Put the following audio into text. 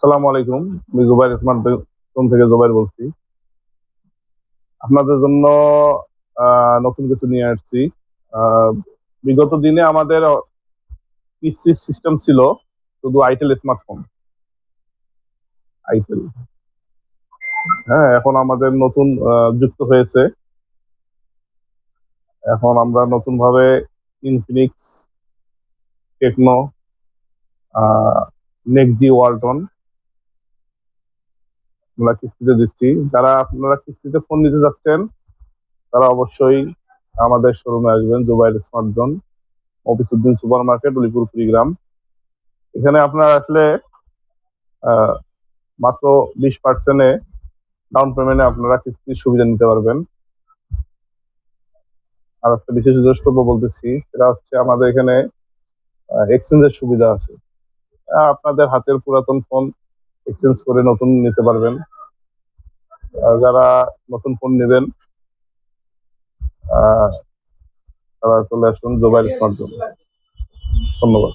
সালাম আলাইকুম। আমি জুবাইর স্মার্ট ফোন থেকে জুবাইর বলছি। আপনাদের জন্য নতুন কিছু নিয়ে আসছি। বিগত দিনে আমাদের কিস্তির সিস্টেম ছিল শুধু আইটেল স্মার্টফোন। আইটেল। হ্যাঁ এখন আমাদের নতুন যুক্ত হয়েছে। এখন আমরা নতুন ভাবে ইনফিনিক্স টেকনো নেকজি ওয়ালটন আমরা কিস্তিতে দিচ্ছি। যারা আপনারা কিস্তিতে ফোন নিতে যাচ্ছেন, তারা অবশ্যই আমাদের শোরুমে আসবেন, Zubair smart zone Ofisuddin super market Ulipur Kurigram. এখানে আপনার আসলে মাত্র বিশ পার্সেন্টে ডাউন পেমেন্টে আপনারা কিস্তির সুবিধা নিতে পারবেন। আর একটা বিশেষ দ্রষ্টব্য বলতেছি, সেটা হচ্ছে আমাদের এখানে এক্সচেঞ্জের সুবিধা আছে। আপনাদের হাতের পুরাতন ফোন এক্সচেঞ্জ করে নতুন নিতে পারবেন। যারা নতুন ফোন নেবেন তারা চলে আসুন জোবাইল স্মার্ট জোন ধন্যবাদ।